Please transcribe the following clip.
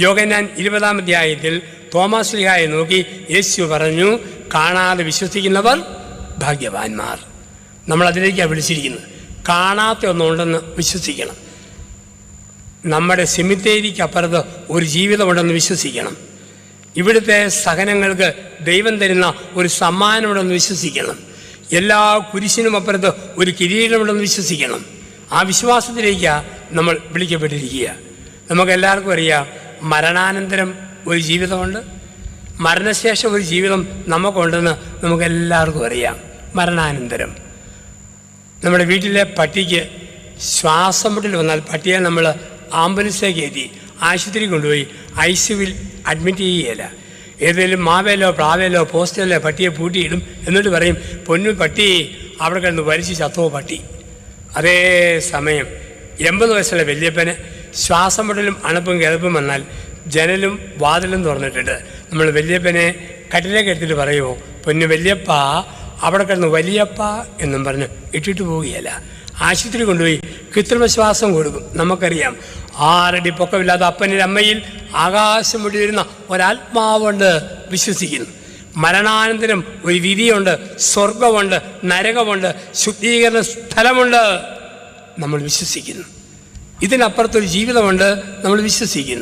യോഗനാൻ ഇരുപതാം അധ്യായത്തിൽ തോമസ് ലിഹായെ നോക്കി യേശു പറഞ്ഞു കാണാതെ വിശ്വസിക്കുന്നവർ ഭാഗ്യവാന്മാർ. നമ്മൾ അതിലേക്കാണ് വിളിച്ചിരിക്കുന്നത്. കാണാത്ത ഒന്നുണ്ടെന്ന് വിശ്വസിക്കണം. നമ്മുടെ സിമിത്തേരിക്കപ്പുറത്ത് ഒരു ജീവിതമുണ്ടെന്ന് വിശ്വസിക്കണം. ഇവിടുത്തെ സഹനങ്ങൾക്ക് ദൈവം തരുന്ന ഒരു സമ്മാനമുണ്ടെന്ന് വിശ്വസിക്കണം. എല്ലാ കുരിശിനും അപ്പുറത്ത് ഒരു കിരീടമുണ്ടെന്ന് വിശ്വസിക്കണം. ആ വിശ്വാസത്തിലേക്കാണ് നമ്മൾ വിളിക്കപ്പെട്ടിരിക്കുക. നമുക്കെല്ലാവർക്കും അറിയാം മരണാനന്തരം ഒരു ജീവിതമുണ്ട്. മരണശേഷം ഒരു ജീവിതം നമുക്കുണ്ടെന്ന് നമുക്കെല്ലാവർക്കും അറിയാം. മരണാനന്തരം. നമ്മുടെ വീട്ടിലെ പട്ടിക്ക് ശ്വാസം മുട്ടൽ വന്നാൽ പട്ടിയെ നമ്മൾ ആംബുലൻസിലേക്ക് കയറ്റി ആശുപത്രി കൊണ്ടുപോയി ഐ സിയുവിൽ അഡ്മിറ്റ് ചെയ്യുകയില്ല. ഏതെങ്കിലും മാവേലോ പ്രാവേലോ പോസ്റ്റലോ പട്ടിയെ പൂട്ടിയിടും എന്നിട്ട് പറയും പൊന്നു പട്ടി അവിടെ കിടന്ന് വലിച്ചു ചത്തോ പട്ടി. അതേ സമയം എൺപത് വയസ്സുള്ള വല്യപ്പന് ശ്വാസം മുട്ടലും അണുപ്പും കിതപ്പും വന്നാൽ ജനലും വാതിലും തുറന്നിട്ടുണ്ട്. നമ്മൾ വല്യപ്പനെ കട്ടിലേക്ക് എടുത്തിട്ട് പറയുമോ പൊന്നു വല്യപ്പ അവിടെ കിടന്ന് വലിയപ്പ എന്നും പറഞ്ഞ് ഇട്ടിട്ട് പോവുകയല്ല. ആശുപത്രി കൊണ്ടുപോയി കൃത്രിമ ശ്വാസം കൊടുക്കും. നമുക്കറിയാം ആറടി പൊക്കമില്ലാത്ത അപ്പനിൽ അമ്മയിൽ ആകാശം മുടി വരുന്ന ഒരാത്മാവുണ്ട് വിശ്വസിക്കുന്നു. മരണാനന്തരം ഒരു വിധിയുണ്ട് സ്വർഗമുണ്ട് നരകമുണ്ട് ശുദ്ധീകരണ സ്ഥലമുണ്ട്. നമ്മൾ വിശ്വസിക്കുന്നു. ഇതിനപ്പുറത്തൊരു ജീവിതമുണ്ട് നമ്മൾ വിശ്വസിക്കുന്നു.